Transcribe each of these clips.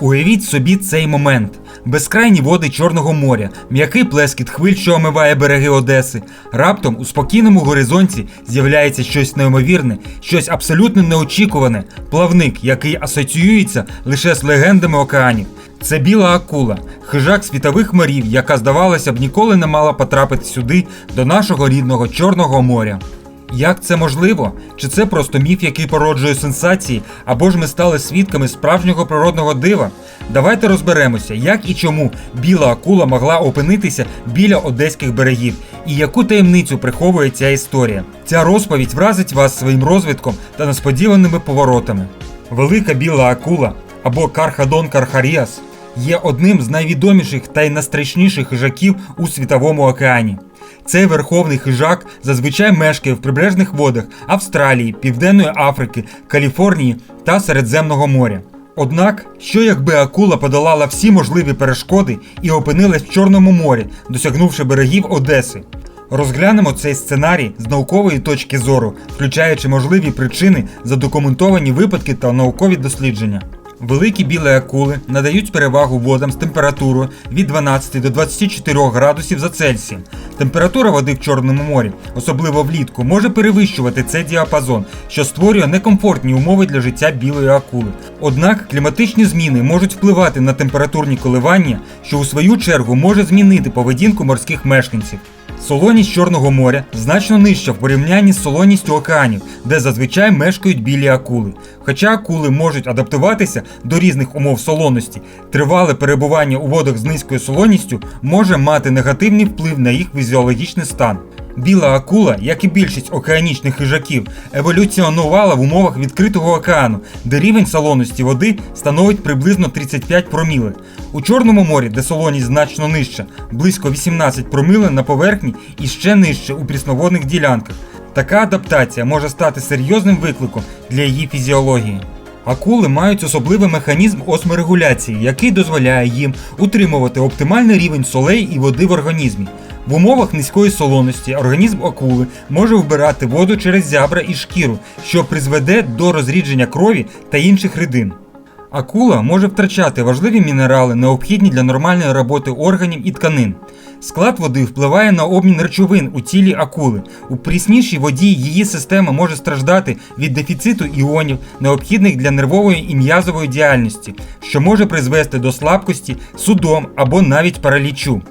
Уявіть собі цей момент: безкрайні води Чорного моря, м'який плескіт хвиль, що омиває береги Одеси. Раптом у спокійному горизонті з'являється щось неймовірне, щось абсолютно неочікуване, плавник, який асоціюється лише з легендами океанів. Це біла акула, хижак світових морів, яка, здавалося б, ніколи не мала потрапити сюди, до нашого рідного Чорного моря. Як це можливо? Чи це просто міф, який породжує сенсації, або ж ми стали свідками справжнього природного дива? Давайте розберемося, як і чому біла акула могла опинитися біля одеських берегів, і яку таємницю приховує ця історія. Ця розповідь вразить вас своїм розвитком та несподіваними поворотами. Велика біла акула або Кархадон Кархаріас є одним з найвідоміших та й найстрашніших хижаків у світовому океані. Цей верховний хижак зазвичай мешкає в прибережних водах Австралії, Південної Африки, Каліфорнії та Середземного моря. Однак, що якби акула подолала всі можливі перешкоди і опинилась в Чорному морі, досягнувши берегів Одеси? Розглянемо цей сценарій з наукової точки зору, включаючи можливі причини, задокументовані випадки та наукові дослідження. Великі білі акули надають перевагу водам з температурою від 12 до 24 градусів за Цельсієм. Температура води в Чорному морі, особливо влітку, може перевищувати цей діапазон, що створює некомфортні умови для життя білої акули. Однак кліматичні зміни можуть впливати на температурні коливання, що у свою чергу може змінити поведінку морських мешканців. Солоність Чорного моря значно нижча в порівнянні з солоністю океанів, де зазвичай мешкають білі акули. Хоча акули можуть адаптуватися до різних умов солоності, тривале перебування у водах з низькою солоністю може мати негативний вплив на їх фізіологічний стан. Біла акула, як і більшість океанічних хижаків, еволюціонувала в умовах відкритого океану, де рівень солоності води становить приблизно 35 проміли. У Чорному морі, де солоність значно нижча, близько 18 проміли на поверхні і ще нижче у прісноводних ділянках. Така адаптація може стати серйозним викликом для її фізіології. Акули мають особливий механізм осморегуляції, який дозволяє їм утримувати оптимальний рівень солей і води в організмі. В умовах низької солоності організм акули може вбирати воду через зябра і шкіру, що призведе до розрідження крові та інших рідин. Акула може втрачати важливі мінерали, необхідні для нормальної роботи органів і тканин. Склад води впливає на обмін речовин у тілі акули. У пріснішій воді її система може страждати від дефіциту іонів, необхідних для нервової і м'язової діяльності, що може призвести до слабкості, судом або навіть паралічу.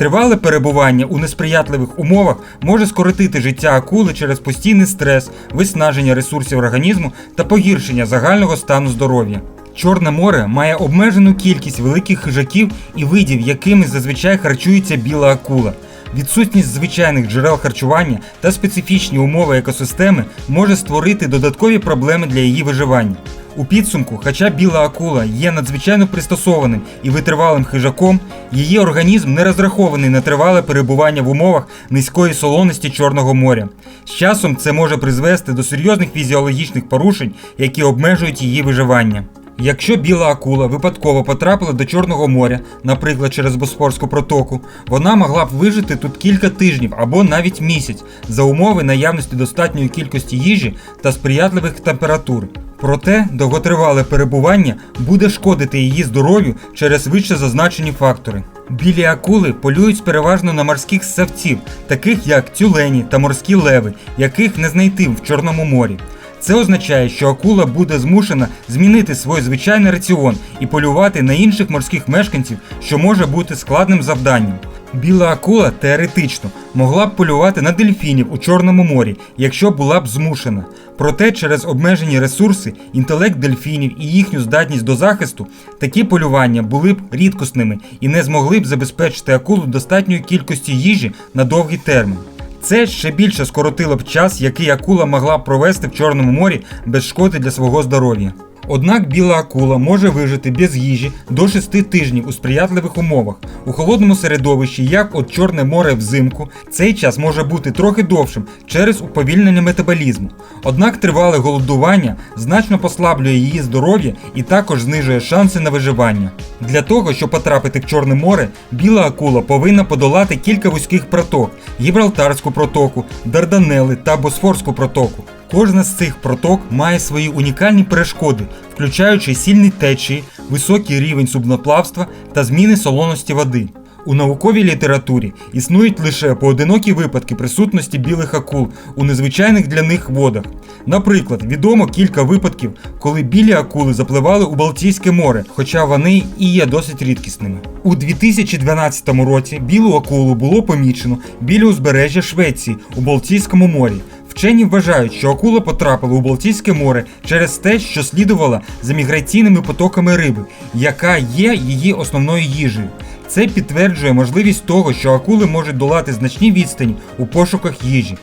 Тривале перебування у несприятливих умовах може скоротити життя акули через постійний стрес, виснаження ресурсів організму та погіршення загального стану здоров'я. Чорне море має обмежену кількість великих хижаків і видів, якими зазвичай харчується біла акула. Відсутність звичайних джерел харчування та специфічні умови екосистеми може створити додаткові проблеми для її виживання. У підсумку, хоча біла акула є надзвичайно пристосованим і витривалим хижаком, її організм не розрахований на тривале перебування в умовах низької солоності Чорного моря. З часом це може призвести до серйозних фізіологічних порушень, які обмежують її виживання. Якщо біла акула випадково потрапила до Чорного моря, наприклад, через Босфорську протоку, вона могла б вижити тут кілька тижнів або навіть місяць за умови наявності достатньої кількості їжі та сприятливих температур. Проте довготривале перебування буде шкодити її здоров'ю через вище зазначені фактори. Білі акули полюють переважно на морських ссавців, таких як тюлені та морські леви, яких не знайти в Чорному морі. Це означає, що акула буде змушена змінити свій звичайний раціон і полювати на інших морських мешканців, що може бути складним завданням. Біла акула теоретично могла б полювати на дельфінів у Чорному морі, якщо була б змушена. Проте через обмежені ресурси, інтелект дельфінів і їхню здатність до захисту, такі полювання були б рідкісними і не змогли б забезпечити акулу достатньої кількості їжі на довгий термін. Це ще більше скоротило б час, який акула могла провести в Чорному морі без шкоди для свого здоров'я. Однак біла акула може вижити без їжі до 6 тижнів у сприятливих умовах. У холодному середовищі, як от Чорне море взимку, цей час може бути трохи довшим через уповільнення метаболізму. Однак тривале голодування значно послаблює її здоров'я і також знижує шанси на виживання. Для того, щоб потрапити в Чорне море, біла акула повинна подолати кілька вузьких проток: Гібралтарську протоку, Дарданели та Босфорську протоку. Кожна з цих проток має свої унікальні перешкоди, включаючи сильні течії, високий рівень судноплавства та зміни солоності води. У науковій літературі існують лише поодинокі випадки присутності білих акул у незвичайних для них водах. Наприклад, відомо кілька випадків, коли білі акули запливали у Балтійське море, хоча вони і є досить рідкісними. У 2012 році білу акулу було помічено біля узбережжя Швеції у Балтійському морі. Вчені вважають, що акула потрапила у Балтійське море через те, що слідувала за міграційними потоками риби, яка є її основною їжею. Це підтверджує можливість того, що акули можуть долати значні відстані у пошуках їжі.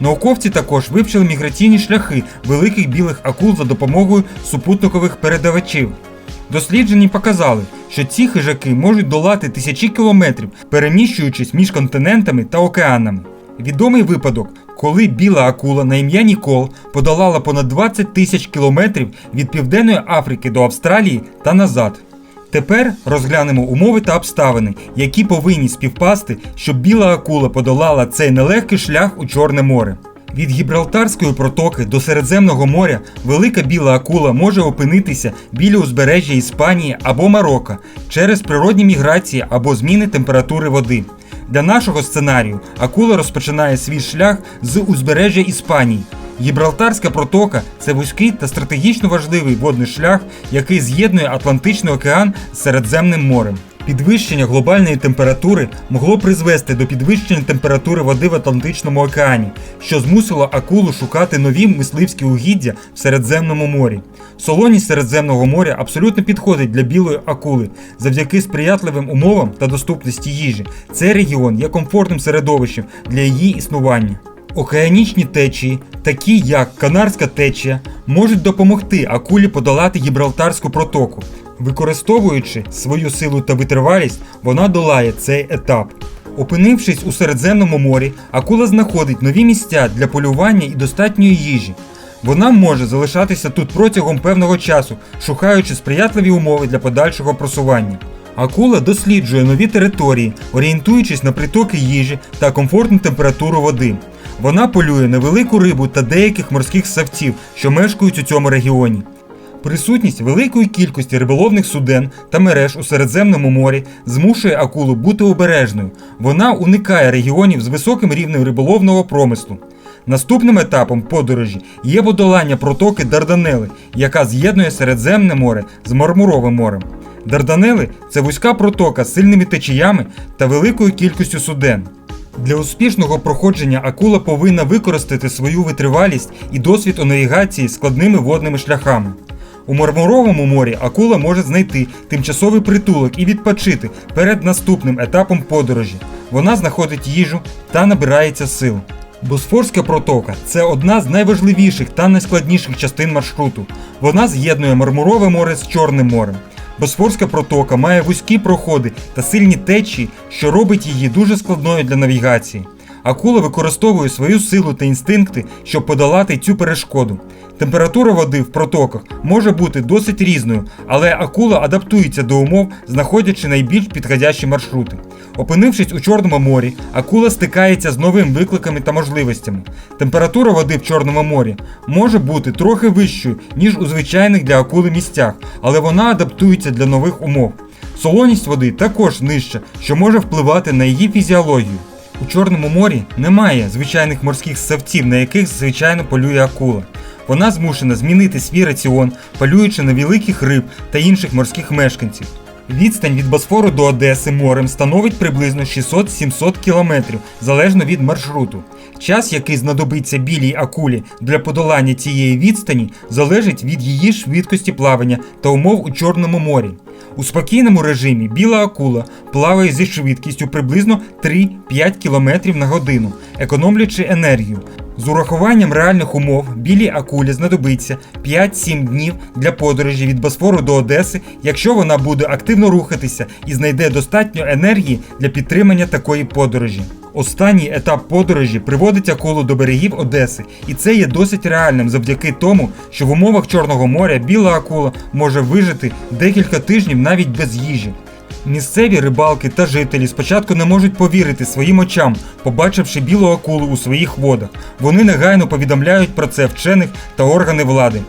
Науковці також вивчили міграційні шляхи великих білих акул за допомогою супутникових передавачів. Дослідження показали, що ці хижаки можуть долати тисячі кілометрів, переміщуючись між континентами та океанами. Відомий випадок, коли біла акула на ім'я Нікол подолала понад 20 тисяч кілометрів від Південної Африки до Австралії та назад. Тепер розглянемо умови та обставини, які повинні співпасти, щоб біла акула подолала цей нелегкий шлях у Чорне море. Від Гібралтарської протоки до Середземного моря велика біла акула може опинитися біля узбережжя Іспанії або Марокко через природні міграції або зміни температури води. Для нашого сценарію акула розпочинає свій шлях з узбережжя Іспанії. Гібралтарська протока це вузький та стратегічно важливий водний шлях, який з'єднує Атлантичний океан з Середземним морем. Підвищення глобальної температури могло призвести до підвищення температури води в Атлантичному океані, що змусило акулу шукати нові мисливські угіддя в Середземному морі. Солоність Середземного моря абсолютно підходить для білої акули завдяки сприятливим умовам та доступності їжі. Цей регіон є комфортним середовищем для її існування. Океанічні течії, такі як Канарська течія, можуть допомогти акулі подолати Гібралтарську протоку. Використовуючи свою силу та витривалість, вона долає цей етап. Опинившись у Середземному морі, акула знаходить нові місця для полювання і достатньої їжі. Вона може залишатися тут протягом певного часу, шукаючи сприятливі умови для подальшого просування. Акула досліджує нові території, орієнтуючись на притоки їжі та комфортну температуру води. Вона полює на велику рибу та деяких морських савців, що мешкають у цьому регіоні. Присутність великої кількості риболовних суден та мереж у Середземному морі змушує акулу бути обережною. Вона уникає регіонів з високим рівнем риболовного промислу. Наступним етапом подорожі є подолання протоки Дарданели, яка з'єднує Середземне море з Мармуровим морем. Дарданели це вузька протока з сильними течіями та великою кількістю суден. Для успішного проходження акула повинна використати свою витривалість і досвід у навігації складними водними шляхами. У Мармуровому морі акула може знайти тимчасовий притулок і відпочити перед наступним етапом подорожі. Вона знаходить їжу та набирається сил. Босфорська протока це одна з найважливіших та найскладніших частин маршруту. Вона з'єднує Мармурове море з Чорним морем. Босфорська протока має вузькі проходи та сильні течії, що робить її дуже складною для навігації. Акула використовує свою силу та інстинкти, щоб подолати цю перешкоду. Температура води в протоках може бути досить різною, але акула адаптується до умов, знаходячи найбільш підходящі маршрути. Опинившись у Чорному морі, акула стикається з новими викликами та можливостями. Температура води в Чорному морі може бути трохи вищою, ніж у звичайних для акули місцях, але вона адаптується для нових умов. Солоність води також нижча, що може впливати на її фізіологію. У Чорному морі немає звичайних морських ссавців, на яких звичайно полює акула. Вона змушена змінити свій раціон, полюючи на великих риб та інших морських мешканців. Відстань від Босфору до Одеси морем становить приблизно 600-700 кілометрів, залежно від маршруту. Час, який знадобиться білій акулі для подолання цієї відстані, залежить від її швидкості плавання та умов у Чорному морі. У спокійному режимі біла акула плаває зі швидкістю приблизно 3-5 км на годину, економлячи енергію. З урахуванням реальних умов білій акулі знадобиться 5-7 днів для подорожі від Босфору до Одеси, якщо вона буде активно рухатися і знайде достатньо енергії для підтримання такої подорожі. Останній етап подорожі приводить акулу до берегів Одеси, і це є досить реальним завдяки тому, що в умовах Чорного моря біла акула може вижити декілька тижнів навіть без їжі. Місцеві рибалки та жителі спочатку не можуть повірити своїм очам, побачивши білу акулу у своїх водах. Вони негайно повідомляють про це вчених та органи влади.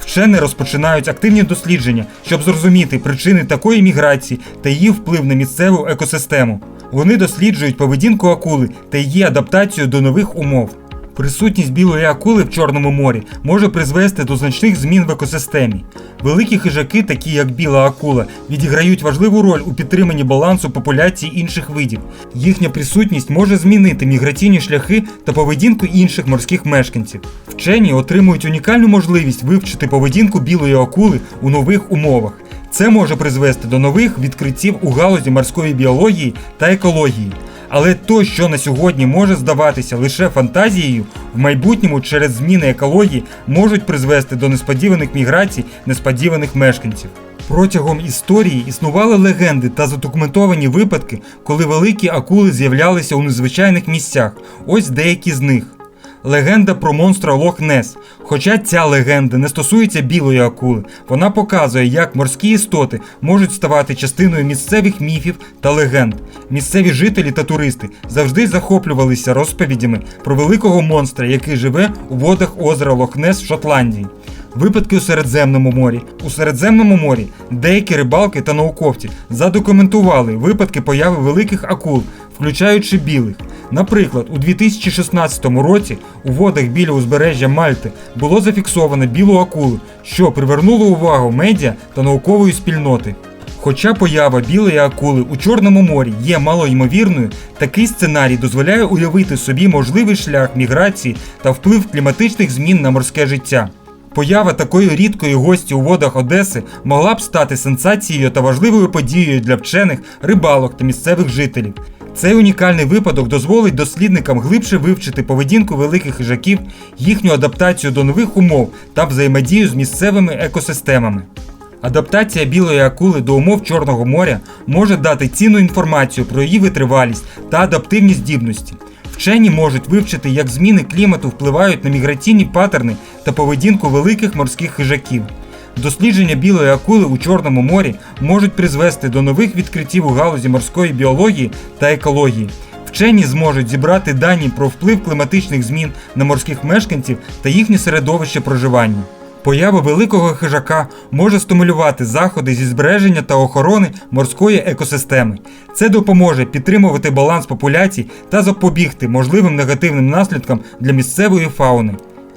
Вчені розпочинають активні дослідження, щоб зрозуміти причини такої міграції та її вплив на місцеву екосистему. Вони досліджують поведінку акули та її адаптацію до нових умов. Присутність білої акули в Чорному морі може призвести до значних змін в екосистемі. Великі хижаки, такі як біла акула, відіграють важливу роль у підтриманні балансу популяції інших видів. Їхня присутність може змінити міграційні шляхи та поведінку інших морських мешканців. Вчені отримують унікальну можливість вивчити поведінку білої акули у нових умовах. Це може призвести до нових відкриттів у галузі морської біології та екології. Але то, що на сьогодні може здаватися лише фантазією, в майбутньому через зміни екології можуть призвести до несподіваних міграцій несподіваних мешканців. Протягом історії існували легенди та задокументовані випадки, коли великі акули з'являлися у незвичайних місцях. Ось деякі з них. Легенда про монстра Лох Нес. Хоча ця легенда не стосується білої акули, вона показує, як морські істоти можуть ставати частиною місцевих міфів та легенд. Місцеві жителі та туристи завжди захоплювалися розповідями про великого монстра, який живе у водах озера Лох-Нес в Шотландії. Випадки у Середземному морі. У Середземному морі деякі рибалки та науковці задокументували випадки появи великих акул, включаючи білих. Наприклад, у 2016 році у водах біля узбережжя Мальти було зафіксовано білу акулу, що привернуло увагу медіа та наукової спільноти. Хоча поява білої акули у Чорному морі є малоймовірною, такий сценарій дозволяє уявити собі можливий шлях міграції та вплив кліматичних змін на морське життя. Поява такої рідкої гості у водах Одеси могла б стати сенсацією та важливою подією для вчених, рибалок та місцевих жителів. Цей унікальний випадок дозволить дослідникам глибше вивчити поведінку великих хижаків, їхню адаптацію до нових умов та взаємодію з місцевими екосистемами. Адаптація білої акули до умов Чорного моря може дати цінну інформацію про її витривалість та адаптивні здібності. Вчені можуть вивчити, як зміни клімату впливають на міграційні паттерни та поведінку великих морських хижаків. Дослідження білої акули у Чорному морі можуть призвести до нових відкриттів у галузі морської біології та екології. Вчені зможуть зібрати дані про вплив кліматичних змін на морських мешканців та їхнє середовище проживання. Поява великого хижака може стимулювати заходи зі збереження та охорони морської екосистеми. Це допоможе підтримувати баланс популяцій та запобігти можливим негативним наслідкам для місцевої фауни.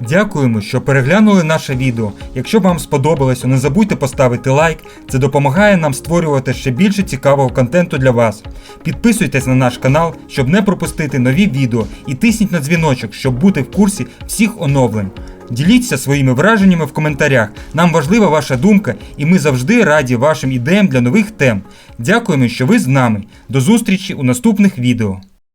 Дякуємо, що переглянули наше відео. Якщо вам сподобалося, не забудьте поставити лайк, це допомагає нам створювати ще більше цікавого контенту для вас. Підписуйтесь на наш канал, щоб не пропустити нові відео, і тисніть на дзвіночок, щоб бути в курсі всіх оновлень. Діліться своїми враженнями в коментарях. Нам важлива ваша думка, і ми завжди раді вашим ідеям для нових тем. Дякуємо, що ви з нами. До зустрічі у наступних відео.